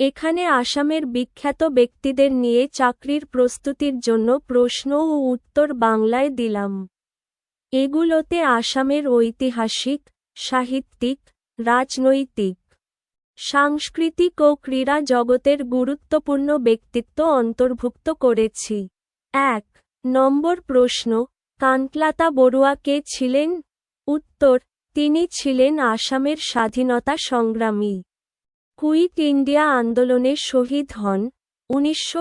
এখানে আসামের বিখ্যাত ব্যক্তিদের নিয়ে চাকরির প্রস্তুতির জন্য প্রশ্ন ও উত্তর বাংলায় দিলাম। এগুলোতে আসামের ঐতিহাসিক, সাহিত্যিক, রাজনৈতিক, সাংস্কৃতিক ও ক্রীড়া জগতের গুরুত্বপূর্ণ ব্যক্তিত্ব অন্তর্ভুক্ত করেছি। এক, নম্বর প্রশ্ন, কানকলাতা বড়ুয়া কে ছিলেন? উত্তর, তিনি ছিলেন আসামের স্বাধীনতা সংগ্রামী। কুইট ইন্ডিয়া আন্দোলনে শহীদ হন উনিশশো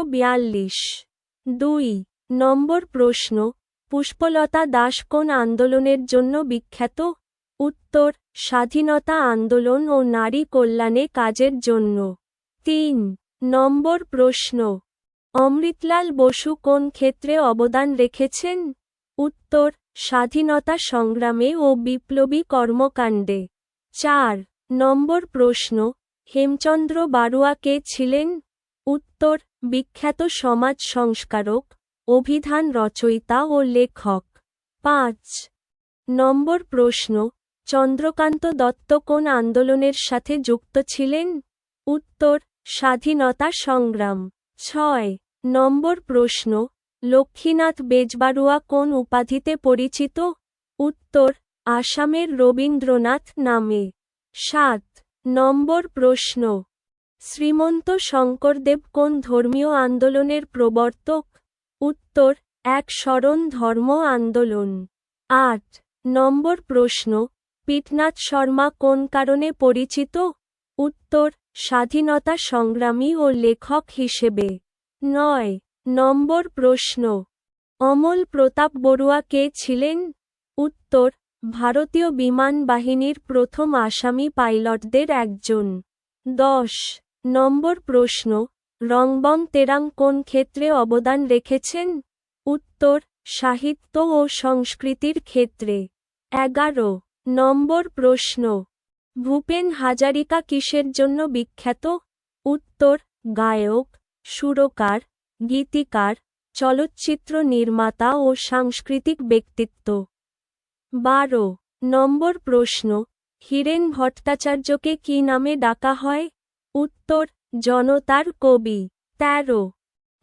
দুই নম্বর প্রশ্ন, পুষ্পলতা দাস কোন আন্দোলনের জন্য বিখ্যাত? উত্তর, স্বাধীনতা আন্দোলন ও নারী কল্যাণে কাজের জন্য। তিন নম্বর প্রশ্ন, অমৃতলাল বসু কোন ক্ষেত্রে অবদান রেখেছেন? উত্তর, স্বাধীনতা সংগ্রামে ও বিপ্লবী কর্মকাণ্ডে। চার নম্বর প্রশ্ন হেমচন্দ্র বারুয়া কে ছিলেন? উত্তর, বিখ্যাত সমাজ সংস্কারক, অভিধান রচয়িতা ও লেখক। পাঁচ। নম্বর প্রশ্ন, চন্দ্রকান্ত দত্ত কোন আন্দোলনের সাথে যুক্ত ছিলেন? উত্তর, স্বাধীনতা সংগ্রাম। ছয়। নম্বর প্রশ্ন, লক্ষ্মীনাথ বেজবাড়ুয়া কোন উপাধিতে পরিচিত? উত্তর, আসামের রবীন্দ্রনাথ নামে। সাত। নম্বর প্রশ্ন। শ্রীমন্ত শঙ্করদেব কোন ধর্মীয় আন্দোলনের প্রবর্তক? উত্তর, এক স্মরণ ধর্ম আন্দোলন। আট। নম্বর প্রশ্ন, পিটনাথ শর্মা কোন কারণে পরিচিত? উত্তর, স্বাধীনতা সংগ্রামী ও লেখক হিসেবে। নয়। নম্বর প্রশ্ন, অমল প্রতাপ বড়ুয়া কে ছিলেন? উত্তর ভারতীয় বিমান বাহিনীর প্রথম আসামি পাইলটদের একজন। দশ। নম্বর প্রশ্ন, রংবং তেরাং কোন ক্ষেত্রে অবদান রেখেছেন? উত্তর, সাহিত্য ও সংস্কৃতির ক্ষেত্রে। এগারো। নম্বর প্রশ্ন, ভূপেন হাজারিকা কিসের জন্য বিখ্যাত? উত্তর, গায়ক, সুরকার, গীতিকার, চলচ্চিত্র নির্মাতা ও সাংস্কৃতিক ব্যক্তিত্ব। বারো। নম্বর প্রশ্ন, হীরেন ভট্টাচার্যকে কি নামে ডাকা হয়? উত্তর, জনতার কবি। তেরো।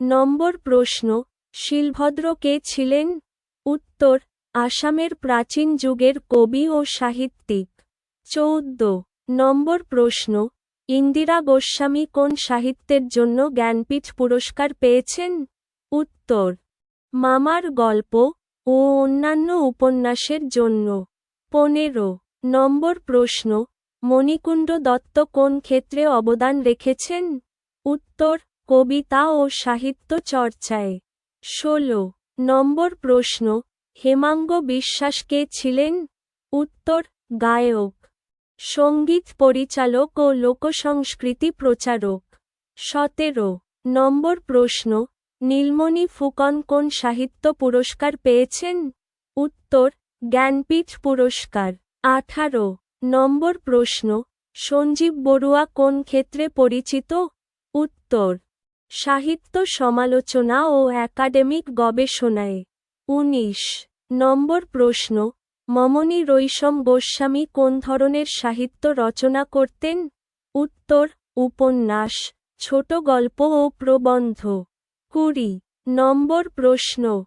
নম্বর প্রশ্ন, শিলভদ্র কে ছিলেন? উত্তর, আসামের প্রাচীন যুগের কবি ও সাহিত্যিক। চৌদ্দ। নম্বর প্রশ্ন, ইন্দিরা গোস্বামী কোন সাহিত্যের জন্য জ্ঞানপীঠ পুরস্কার পেয়েছেন? উত্তর, মামার গল্প ও অন্যান্য উপন্যাসের জন্য। পনেরো। নম্বর প্রশ্ন, মণিকুণ্ড দত্ত কোন ক্ষেত্রে অবদান রেখেছেন? উত্তর, কবিতা ও সাহিত্য চর্চায়। ষোলো। নম্বর প্রশ্ন, হেমাঙ্গ বিশ্বাস কে ছিলেন? উত্তর, গায়ক। সংগীত পরিচালক ও লোকসংস্কৃতি প্রচারক। সতেরো। নম্বর প্রশ্ন নীলমণি ফুকন কোন সাহিত্য পুরস্কার পেয়েছেন? উত্তর, জ্ঞানপীঠ পুরস্কার। আঠারো, নম্বর প্রশ্ন, সঞ্জীব বড়ুয়া কোন ক্ষেত্রে পরিচিত? উত্তর, সাহিত্য সমালোচনা ও একাডেমিক গবেষণায়। উনিশ, নম্বর প্রশ্ন, মমনি রৈশম গোস্বামী কোন ধরনের সাহিত্য রচনা করতেন? উত্তর, উপন্যাস ছোট গল্প ও প্রবন্ধ। কুড়ি। নম্বর প্রশ্ন।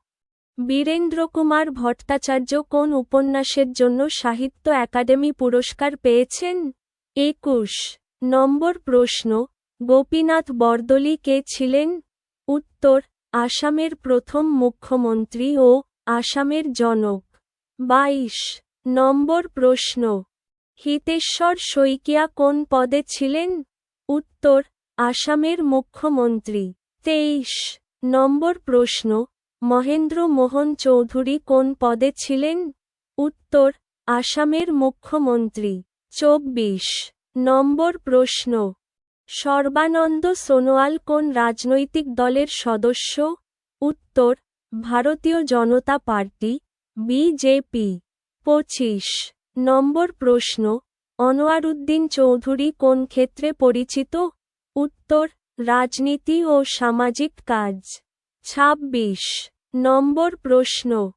বীরেন্দ্রকুমার ভট্টাচার্য কোন উপন্যাসের জন্য সাহিত্য একাডেমি পুরস্কার পেয়েছেন? একুশ। নম্বর প্রশ্ন। গোপীনাথ বরদলি কে ছিলেন? উত্তর। আসামের প্রথম মুখ্যমন্ত্রী ও আসামের জনক। বাইশ। নম্বর প্রশ্ন। হিতেশ্বর শইকিয়া কোন পদে ছিলেন? উত্তর। আসামের মুখ্যমন্ত্রী। তেইশ। নম্বর প্রশ্ন, মহেন্দ্র মোহন চৌধুরী কোন পদে ছিলেন? উত্তর, আসামের মুখ্যমন্ত্রী। চব্বিশ। নম্বর প্রশ্ন, সর্বানন্দ সোনোয়াল কোন রাজনৈতিক দলের সদস্য? উত্তর, ভারতীয় জনতা পার্টি, বিজেপি। পঁচিশ। নম্বর প্রশ্ন অনোয়ারুদ্দিন চৌধুরী কোন ক্ষেত্রে পরিচিত? উত্তর রাজনীতি ও সামাজিক কাজ। ২৬ নম্বর প্রশ্ন।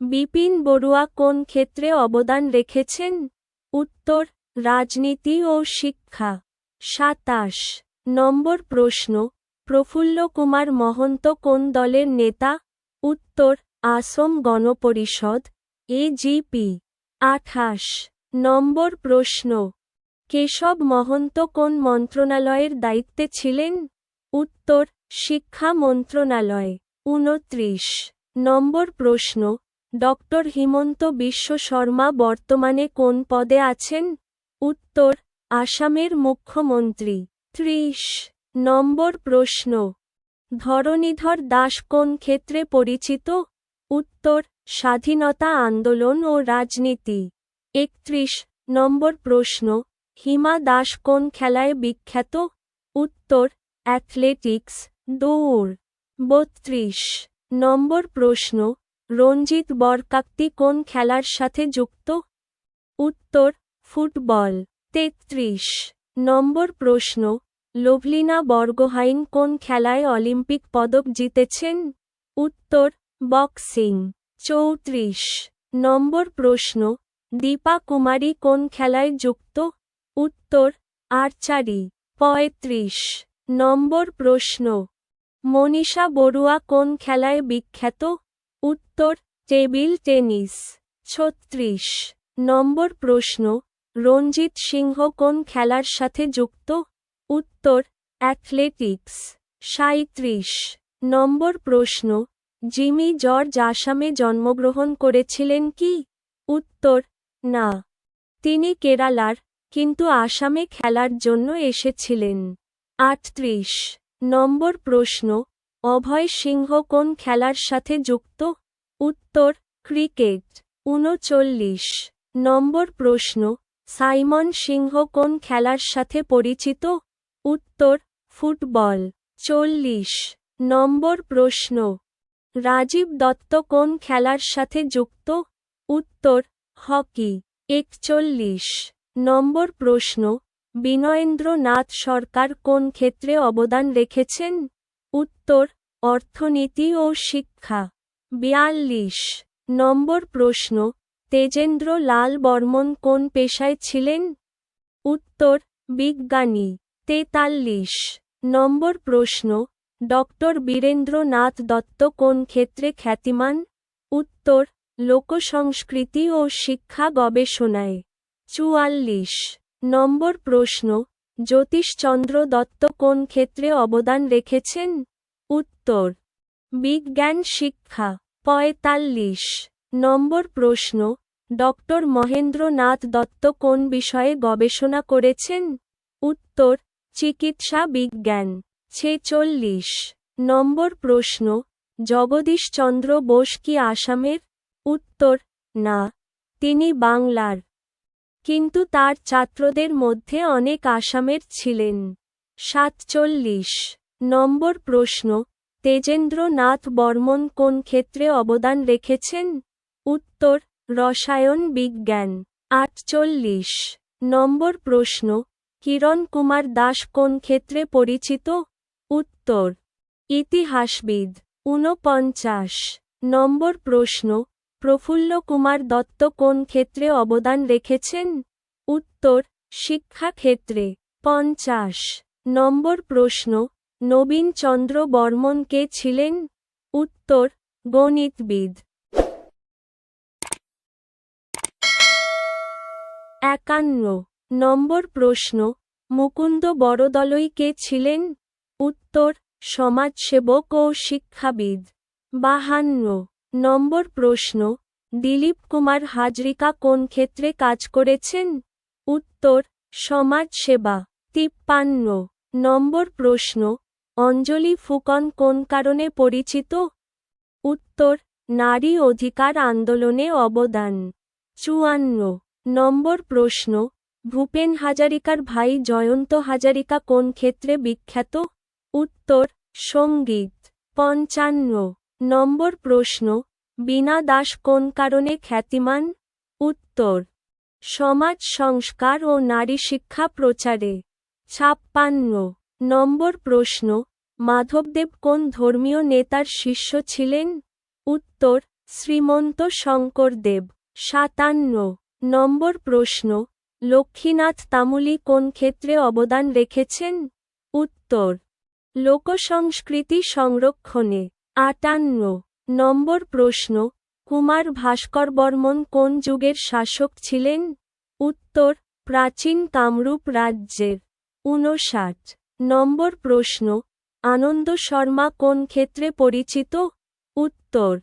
বিপিন বড়ুয়া কোন ক্ষেত্রে অবদান রেখেছেন? উত্তর, রাজনীতি ও শিক্ষা। সাতাশ। নম্বর প্রশ্ন। প্রফুল্ল কুমার মহন্ত কোন দলের নেতা? উত্তর, আসম গণপরিষদ এজিপি আঠাশ। নম্বর প্রশ্ন। কেশব মহন্ত কোন মন্ত্রণালয়ের দায়িত্বে ছিলেন? উত্তর, শিক্ষা মন্ত্রণালয়, উনত্রিশ। নম্বর প্রশ্ন, ডক্টর হিমন্ত বিশ্ব শর্মা বর্তমানে কোন পদে আছেন? উত্তর, আসামের মুখ্যমন্ত্রী। ত্রিশ। নম্বর প্রশ্ন, ধরণীধর দাস কোন ক্ষেত্রে পরিচিত? উত্তর, স্বাধীনতা আন্দোলন ও রাজনীতি। একত্রিশ। নম্বর প্রশ্ন হিমা দাস কোন খেলায় বিখ্যাত? উত্তর, অ্যাথলেটিক্স, দৌড়। বত্রিশ। নম্বর প্রশ্ন, রঞ্জিত বরকাক্তি কোন খেলার সাথে যুক্ত? উত্তর, ফুটবল। তেত্রিশ। নম্বর প্রশ্ন, লোভলিনা বর্গহাইন কোন খেলায় অলিম্পিক পদক জিতেছেন? উত্তর, বক্সিং। চৌত্রিশ। নম্বর প্রশ্ন, দীপা কুমারী কোন খেলায় যুক্ত? উত্তর, আর্চারি, পঁয়ত্রিশ। নম্বর প্রশ্ন, মনীষা বড়ুয়া কোন খেলায় বিখ্যাত? উত্তর, টেবিল টেনিস। ছত্রিশ। নম্বর প্রশ্ন, রঞ্জিত সিংহ কোন খেলার সাথে যুক্ত? উত্তর, অ্যাথলেটিক্স। সাঁত্রিশ নম্বর প্রশ্ন, জিমি জর্জ আসামে জন্মগ্রহণ করেছিলেন কি? উত্তর, না। তিনি কেরালার কিন্তু আসামে খেলার জন্য এসেছিলেন। আটত্রিশ। নম্বর প্রশ্ন, অভয় সিংহ কোন খেলার সাথে যুক্ত? উত্তর, ক্রিকেট। উনচল্লিশ। নম্বর প্রশ্ন, সাইমন সিংহ কোন খেলার সাথে পরিচিত? উত্তর, ফুটবল। চল্লিশ। নম্বর প্রশ্ন, রাজীব দত্ত কোন খেলার সাথে যুক্ত? উত্তর, হকি। একচল্লিশ। নম্বর প্রশ্ন, বিনয়েন্দ্র নাথ সরকার কোন ক্ষেত্রে অবদান রেখেছেন? উত্তর, অর্থনীতি ও শিক্ষা। বিয়াল্লিশ। নম্বর প্রশ্ন, তেজেন্দ্র লাল বর্মন কোন পেশায় ছিলেন? উত্তর, বিজ্ঞানী। তেতাল্লিশ। নম্বর প্রশ্ন, ডক্টর বীরেন্দ্রনাথ দত্ত কোন ক্ষেত্রে খ্যাতিমান? উত্তর, লোকসংস্কৃতি ও শিক্ষা গবেষণায়। চুয়াল্লিশ। নম্বর প্রশ্ন, জ্যোতিষচন্দ্র দত্ত কোন ক্ষেত্রে অবদান রেখেছেন? উত্তর, বিজ্ঞান শিক্ষা, পঁয়তাল্লিশ। নম্বর প্রশ্ন, ডক্টর মহেন্দ্রনাথ দত্ত কোন বিষয়ে গবেষণা করেছেন? উত্তর, চিকিৎসা বিজ্ঞান, ছেচল্লিশ। নম্বর প্রশ্ন, জগদীশচন্দ্র বোস কি আসামের? উত্তর, না। তিনি বাংলার কিন্তু তার ছাত্রদের মধ্যে অনেক আসামের ছিলেন। সাতচল্লিশ। নম্বর প্রশ্ন, তেজেন্দ্রনাথ বর্মন কোন ক্ষেত্রে অবদান রেখেছেন? উত্তর, রসায়ন বিজ্ঞান। আটচল্লিশ। নম্বর প্রশ্ন, কিরণ কুমার দাস কোন ক্ষেত্রে পরিচিত? উত্তর, ইতিহাসবিদ। ঊনপঞ্চাশ। নম্বর প্রশ্ন প্রফুল্ল কুমার দত্ত কোন ক্ষেত্রে অবদান রেখেছেন? উত্তর, শিক্ষা ক্ষেত্রে। পঞ্চাশ। নম্বর প্রশ্ন, নবীন চন্দ্র বর্মন কে ছিলেন? উত্তর, গণিতবিদ। একান্ন। নম্বর প্রশ্ন, মুকুন্দ বড়দলই কে ছিলেন? উত্তর, সমাজসেবক ও শিক্ষাবিদ। বাহান্ন। নম্বর প্রশ্ন, দিলীপ কুমার হাজরিকা কোন ক্ষেত্রে কাজ করেছেন? উত্তর সমাজ সেবা তিপ্পান্ন। নম্বর প্রশ্ন, অঞ্জলি ফুকন কোন কারণে পরিচিত? উত্তর, নারী অধিকার আন্দোলনে অবদান। চুয়ান্ন। নম্বর প্রশ্ন, ভূপেন হাজারিকার ভাই জয়ন্ত হাজারিকা কোন ক্ষেত্রে বিখ্যাত? উত্তর, সংগীত। পঞ্চান্ন। নম্বর প্রশ্ন, বিনা দাস কোন কারণে খ্যাতিমান? উত্তর, সমাজ সংস্কার ও নারী শিক্ষা প্রচারে। ছাপ্পান্ন, নম্বর প্রশ্ন, মাধবদেব কোন ধর্মীয় নেতার শিষ্য ছিলেন? উত্তর, শ্রীমন্ত শঙ্করদেব। সাতান্ন, নম্বর প্রশ্ন, লক্ষ্মীনাথ তামুলি কোন ক্ষেত্রে অবদান রেখেছেন? উত্তর, লোকসংস্কৃতি সংরক্ষণে। আটান্ন। নম্বর প্রশ্ন, কুমার ভাস্কর বর্মন কোন যুগের শাসক ছিলেন? উত্তর, প্রাচীন কামরূপ রাজ্যের। ঊনষাট নম্বর প্রশ্ন, আনন্দ শর্মা কোন ক্ষেত্রে পরিচিত? উত্তর,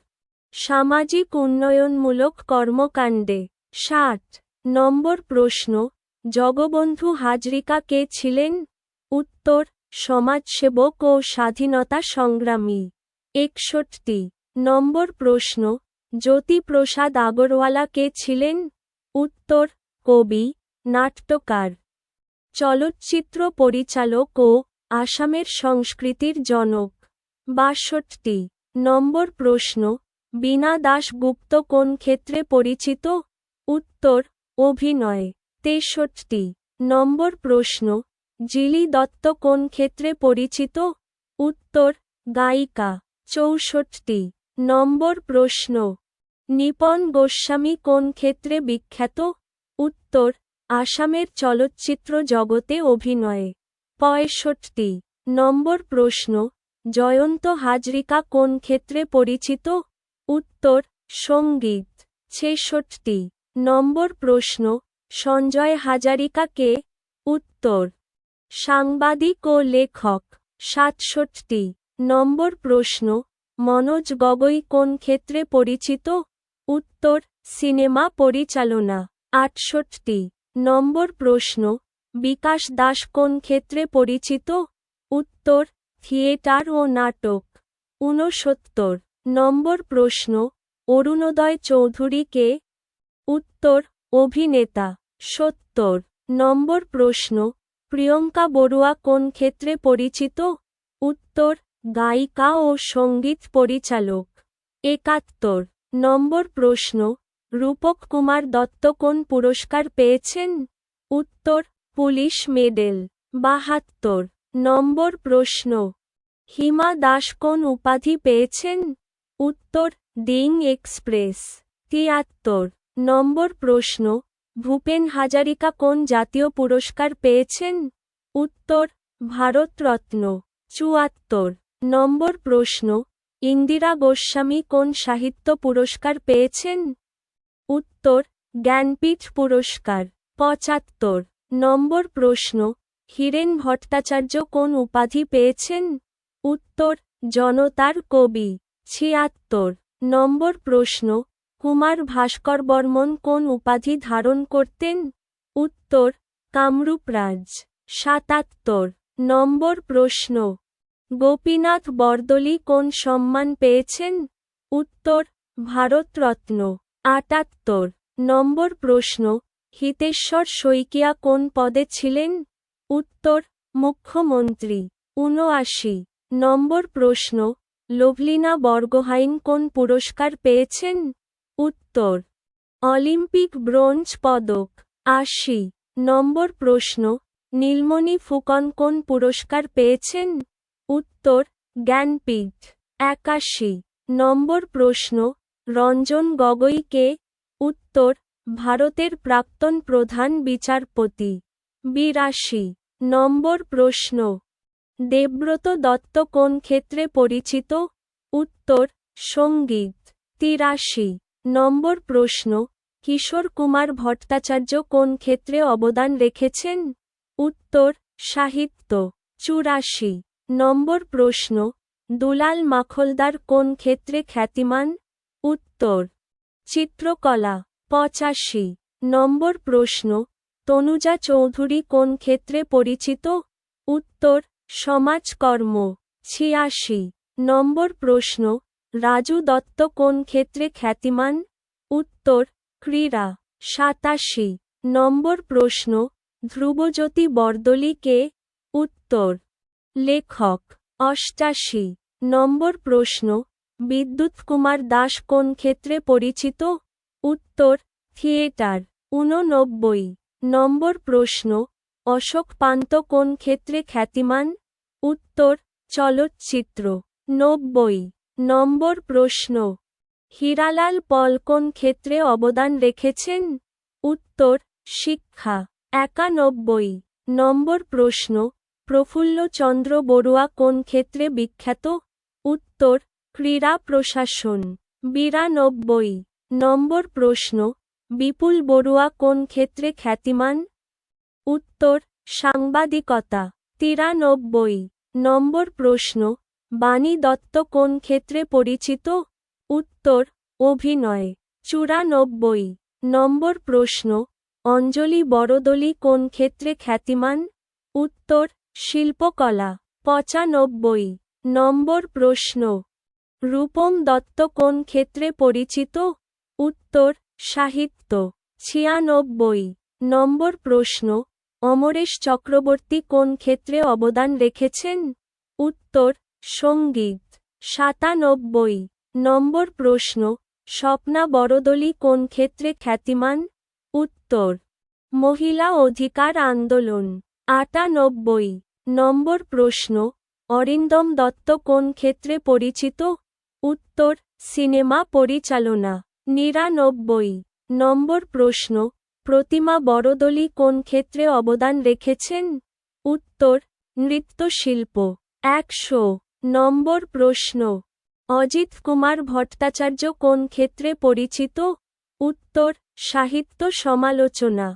সামাজিক উন্নয়নমূলক কর্মকাণ্ডে। ষাট। নম্বর প্রশ্ন, জগবন্ধু হাজরিকা কে ছিলেন? উত্তর, সমাজসেবক ও স্বাধীনতা সংগ্রামী। একষট্টি। নম্বর প্রশ্ন, জ্যোতিপ্রসাদ আগরওয়ালা কে ছিলেন? উত্তর, কবি, নাট্যকার। চলচ্চিত্র পরিচালক ও আসামের সংস্কৃতির জনক। বাষট্টি। নম্বর প্রশ্ন, বীণা দাশগুপ্ত কোন ক্ষেত্রে পরিচিত? উত্তর, অভিনয়। তেষট্টি। নম্বর প্রশ্ন, জিলি দত্ত কোন ক্ষেত্রে পরিচিত? উত্তর, গায়িকা। চৌষট্টি। নম্বর প্রশ্ন। নিপন গোস্বামী কোন ক্ষেত্রে বিখ্যাত? উত্তর, আসামের চলচ্চিত্র জগতে অভিনয়ে। পঁয়ষট্টি। নম্বর প্রশ্ন, জয়ন্ত হাজরিকা কোন ক্ষেত্রে পরিচিত? উত্তর, সংগীত। ছেষট্টি। নম্বর প্রশ্ন, সঞ্জয় হাজারিকা কে? উত্তর, সাংবাদিক ও লেখক। সাতষট্টি। নম্বর প্রশ্ন, মনোজ গগৈ কোন ক্ষেত্রে পরিচিত? উত্তর, সিনেমা পরিচালনা, আটষট্টি। নম্বর প্রশ্ন, বিকাশ দাস কোন ক্ষেত্রে পরিচিত? উত্তর, থিয়েটার ও নাটক, ঊনসত্তর। নম্বর প্রশ্ন, অরুণোদয় চৌধুরী কে? উত্তর, অভিনেতা, সত্তর। নম্বর প্রশ্ন, প্রিয়ঙ্কা বড়ুয়া কোন ক্ষেত্রে পরিচিত? উত্তর গায়িকা ও সংগীত পরিচালক। একাত্তর। নম্বর প্রশ্ন, রূপক কুমার দত্ত কোন পুরস্কার পেয়েছেন? উত্তর, পুলিশ মেডেল। বাহাত্তর। নম্বর প্রশ্ন, হিমা দাস কোন উপাধি পেয়েছেন? উত্তর ডিং এক্সপ্রেস। তিয়াত্তর। নম্বর প্রশ্ন, ভূপেন হাজারিকা কোন জাতীয় পুরস্কার পেয়েছেন? উত্তর, ভারতরত্ন। চুয়াত্তর। নম্বর প্রশ্ন, ইন্দিরা গোস্বামী কোন সাহিত্য পুরস্কার পেয়েছেন? উত্তর, জ্ঞানপীঠ পুরস্কার, পঁচাত্তর। নম্বর প্রশ্ন, হীরেন ভট্টাচার্য কোন উপাধি পেয়েছেন? উত্তর, জনতার কবি, ছিয়াত্তর। নম্বর প্রশ্ন, কুমার ভাস্কর বর্মন কোন উপাধি ধারণ করতেন? উত্তর, কামরূপ রাজ, সাতাত্তর। নম্বর প্রশ্ন গোপীনাথ বরদলি কোন সম্মান পেয়েছেন? উত্তর, ভারতরত্ন। আটাত্তর। নম্বর প্রশ্ন, হিতেশ্বর শইকিয়া কোন পদে ছিলেন? উত্তর, মুখ্যমন্ত্রী। উনআশি। নম্বর প্রশ্ন, লোভলিনা বর্গহাইন কোন পুরস্কার পেয়েছেন? উত্তর, অলিম্পিক ব্রোঞ্জ পদক। আশি। নম্বর প্রশ্ন, নীলমণি ফুকন কোন পুরস্কার পেয়েছেন? উত্তর, জ্ঞানপীঠ, একাশি। নম্বর প্রশ্ন, রঞ্জন গগৈকে উত্তর, ভারতের প্রাক্তন প্রধান বিচারপতি। বিরাশি। নম্বর প্রশ্ন, দেবব্রত দত্ত কোন ক্ষেত্রে পরিচিত? উত্তর, সংগীত। তিরাশি। নম্বর প্রশ্ন, কিশোর কুমার ভট্টাচার্য কোন ক্ষেত্রে অবদান রেখেছেন? উত্তর, সাহিত্য। চুরাশি। নম্বর প্রশ্ন, দুলাল মাখলদার কোন ক্ষেত্রে খ্যাতিমান? উত্তর, চিত্রকলা, পঁচাশি। নম্বর প্রশ্ন, তনুজা চৌধুরী কোন ক্ষেত্রে পরিচিত? উত্তর, সমাজকর্ম, ছিয়াশি। নম্বর প্রশ্ন, রাজু দত্ত কোন ক্ষেত্রে খ্যাতিমান? উত্তর, ক্রীড়া, সাতাশি। নম্বর প্রশ্ন, ধ্রুবজ্যোতি বরদলি কে? উত্তর লেখক, অষ্টাশি। নম্বর প্রশ্ন, বিদ্যুৎ কুমার দাস কোন ক্ষেত্রে পরিচিত? উত্তর, থিয়েটার, ঊননব্বই। নম্বর প্রশ্ন, অশোক পান্ত কোন ক্ষেত্রে খ্যাতিমান? উত্তর, চলচ্চিত্র, নব্বই। নম্বর প্রশ্ন, হীরালাল পল কোন ক্ষেত্রে অবদান রেখেছেন? উত্তর, শিক্ষা, একানব্বই। নম্বর প্রশ্ন প্রফুল্লচন্দ্র বড়ুয়া কোন ক্ষেত্রে বিখ্যাত? উত্তর, ক্রীড়া প্রশাসন। বিরানব্বই। নম্বর প্রশ্ন, বিপুল বড়ুয়া কোন ক্ষেত্রে খ্যাতিমান? উত্তর, সাংবাদিকতা। তিরানব্বই। নম্বর প্রশ্ন, বাণী দত্ত কোন ক্ষেত্রে পরিচিত? উত্তর, অভিনয়। চুরানব্বই। নম্বর প্রশ্ন, অঞ্জলি বড়দলি কোন ক্ষেত্রে খ্যাতিমান? উত্তর শিল্পকলা, পঁচানব্বই। নম্বর প্রশ্ন। রূপম দত্ত কোন ক্ষেত্রে পরিচিত? উত্তর, সাহিত্য। ছিয়ানব্বই। নম্বর প্রশ্ন। অমরেশ চক্রবর্তী কোন ক্ষেত্রে অবদান রেখেছেন? উত্তর, সংগীত। সাতানব্বই। নম্বর প্রশ্ন। স্বপ্না বড়দলি কোন ক্ষেত্রে খ্যাতিমান? উত্তর, মহিলা অধিকার আন্দোলন। আটানব্বই। নম্বর প্রশ্ন, অরিন্দম দত্ত কোন ক্ষেত্রে পরিচিত? উত্তর, সিনেমা পরিচালনা। নিরানব্বই। নম্বর প্রশ্ন, প্রতিমা বড়দলি কোন ক্ষেত্রে অবদান রেখেছেন? উত্তর, নৃত্যশিল্প। একশো। নম্বর প্রশ্ন, অজিত কুমার ভট্টাচার্য কোন ক্ষেত্রে পরিচিত? উত্তর, সাহিত্য সমালোচনা।